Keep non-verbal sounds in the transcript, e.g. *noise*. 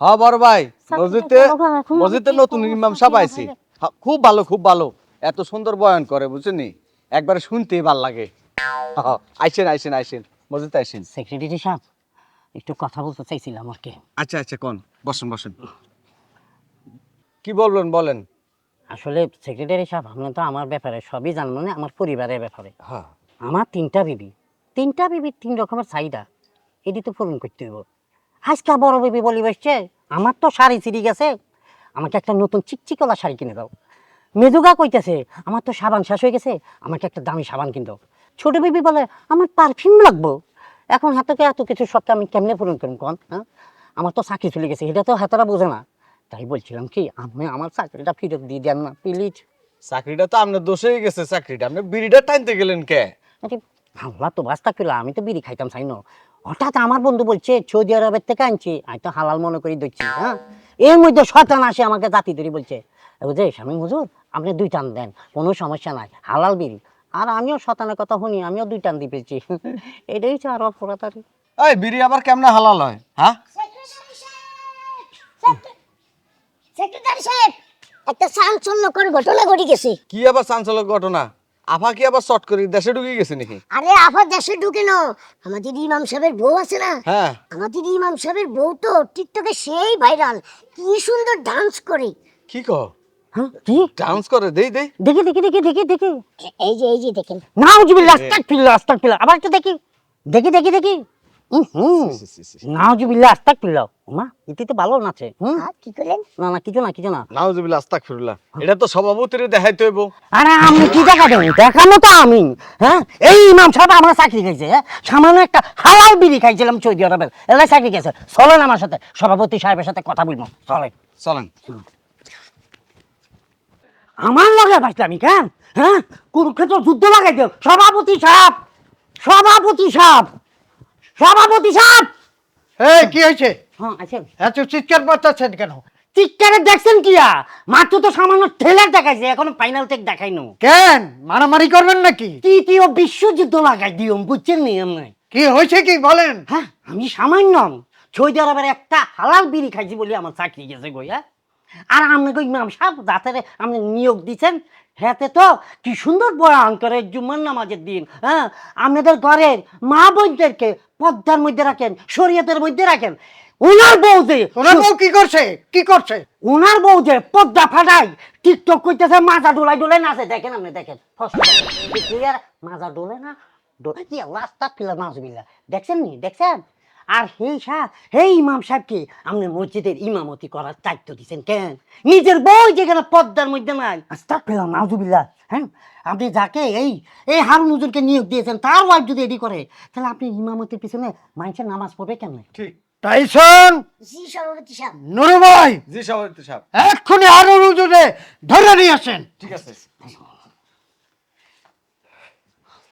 হ্যাঁ বড় ভাই মসজিদে মসজিদে নতুন? ইমাম সাহেব আইছে। হ্যাঁ, খুব ভালো খুব ভালো। এত সুন্দর বয়ান করে বুঝছেন একবারে শুনতে ভালো লাগে। হ্যাঁ, আইসেন আইসেন আইসেন মসজিদে আইসেন। সেক্রেটারি সাহেব একটু কথা বলতে চাইছিলাম আর কি। আচ্ছা আচ্ছা কোন? বসুন বসুন। কি বলবেন বলেন। আসলে সেক্রেটারি সাহেব আপনি তো আমার ব্যাপারে সবই জানেন মানে আমার পরিবারের ব্যাপারে। হ্যাঁ। আমার তিনটা বিবি তিনটা বিবির তিন রকমের চাহিদা এটি তো পূরণ করতে হইব। আজকে বড় বিবি বলি বসছে। আমার তো শাড়ি ছিঁড়ি গেছে। আমাকে একটা নতুন চিকচিকলা শাড়ি কিনে দাও। মেজুগা কইতেছে আমার তো সাবান শেষ হয়ে গেছে আমাকে একটা দামি সাবান কিনে দাও। ছোট বিবি বলে আমার পারফিউম লাগবো। এখন হাতকে এত কিছু সবটা আমি কেমনে পূরণ করুন কন হ্যাঁ? আমার তো চাকরি চলে গেছে এটা তো হাতারা বোঝে না। তাই বলছিলাম কি আমি আমার চাকরিটা ফিরত দিয়ে দেন না প্লিজ চাকরিটা তো আপনার দোষেই গেছে চাকরিটা আপনি বিড়িটা টানতে গেলেন কে? আল্লাহ তো বাস্তা পেলা আমি তো বিড়ি খাইতাম চাই না হঠাৎ আমার বন্ধু বলছে সৌদি আরবের থেকে আনছি। আমি তো হালাল মনে করি দিচ্ছি হ্যাঁ? এর মধ্যে শতান আসে আমাকে জাতি ধরে বলছে বুঝে স্বামী হুজুর আপনি দুই টান দেন কোনো সমস্যা নাই হালাল বিড়ি আর আমিও শতানের কথা শুনি আমিও দুই টান দিয়ে পেয়েছি *laughs* এটাই হচ্ছে আরও অপরাধারি এই বিড়ি আবার কেমনে হালাল হয় হ্যাঁ? সেক্রেটারি সাহেব একটা চাঞ্চল্য করে ঘটনা ঘটে গেছে। কি আবার চাঞ্চলক ঘটনা? আফা কি আবার শর্ট করে দেশে ঢুকে গেছে নাকি? আরে আফা দেশে ঢুকে না আমাদের ইমাম সাহেবের বউ আছে না? হ্যাঁ। আমাদের ইমাম সাহেবের বউ তো টিকটকে সেই ভাইরাল কি সুন্দর ডান্স করে। কি কো? হ্যাঁ কি? ডান্স করে দেই দেই। দেখি দেখি দেখি দেখি দেখি। এই যে এই যে দেখেন। নাউজুবিল্লাহ আস্তাগফিরুল্লাহ আস্তাগফিরুল্লাহ। আবার একটু দেখি। দেখি দেখি দেখি। নাউজুবিল্লাহ আস্তাগফিরুল্লাহ। মা ইতি তো ভালো নাচে হ্যাঁ, কি করলেন? না না কিছু না কিছু না। নাউজুবিল্লাহ আস্তাগফিরুল্লাহ। এটা তো সভাপতিরে দেখাইতে হইব। আরে আমি কি দেখাবেন দেখানো তো আমি হ্যাঁ? এই ইমাম সাহেব আমার চাকরি খাইছে হ্যাঁ? সামান্য একটা হালাল বিড়ি খাইছিলাম সৌদি আরবের এলাই চাকরি খাইছে। চলেন আমার সাথে সভাপতি সাহেবের সাথে কথা বলব। চলে চলেন। আমার লগে বাঁচলাম কেন হ্যাঁ? কুরুক্ষেত্র যুদ্ধ লাগাই দিও সভাপতি সাহেব সভাপতি সাহেব। সভাপতি সাহেব! এই কি হয়েছে? হ্যাঁ আছে এত চিৎকার বাচ্চাছেন কেন? চিৎকারে দেখছেন কিয়া মাত্র তো সামান্য ট্রেলার দেখাইছে এখনও ফাইনাল টেক দেখাইনো। কেন? মারামারি করবেন নাকি? তৃতীয় বিশ্বযুদ্ধ লাগাই দিও বুঝছেন নি এমনি কি হয়েছে কি বলেন? হ্যাঁ আমি সামান্য। সৌদি আরবের একটা হালাল বিড়ি খাইছি বলে আমার চাকরি গেছে গই হ্যাঁ? আর আপনি কই ইমাম সাহেব যাতে আপনি নিয়োগ দিচ্ছেন হাতে তো কি সুন্দর বয়ান করে জুম্মার নামাজের দিন হ্যাঁ? আপনাদের ঘরের মা বোনদেরকে পদ্মার মধ্যে রাখেন শরীয়তের মধ্যে রাখেন। ওনার বউ যে ওনার বউ কি করছে? কি করছে? ওনার বউ যে পদ্মা ফাটাই টিকটক করতেছে মাজা ডোলাই ডোলাই নাচে দেখেন আপনি দেখেন। মাজা ডোলে না ডোলে কি রাস্তা পিলা নাচবিল্লা দেখছেন নি? দেখছেন? আর সেই সাহ সেই ইমাম সাহেবকে আপনি মসজিদের ইমামতি করার দায়িত্ব দিচ্ছেন কেন? নিজের বউ যেখানে পদ্মার মধ্যে নাই। আস্তা পেলাম নাজুবিল্লা হ্যাঁ? আপনি যাকে এই এই হারুন হুজুরকে নিয়োগ দিয়েছেন তার ওয়াইফ যদি এডি করে তাহলে আপনি ইমামতির পিছনে মানুষের নামাজ পড়বে কেন? ঠিক। টাইসন জি সভাপতি সাহেব নুরু ভাই জি সভাপতি সাহেব এক্ষুনি আরও রুজুরে ধরে নিয়ে আসেন। ঠিক আছে।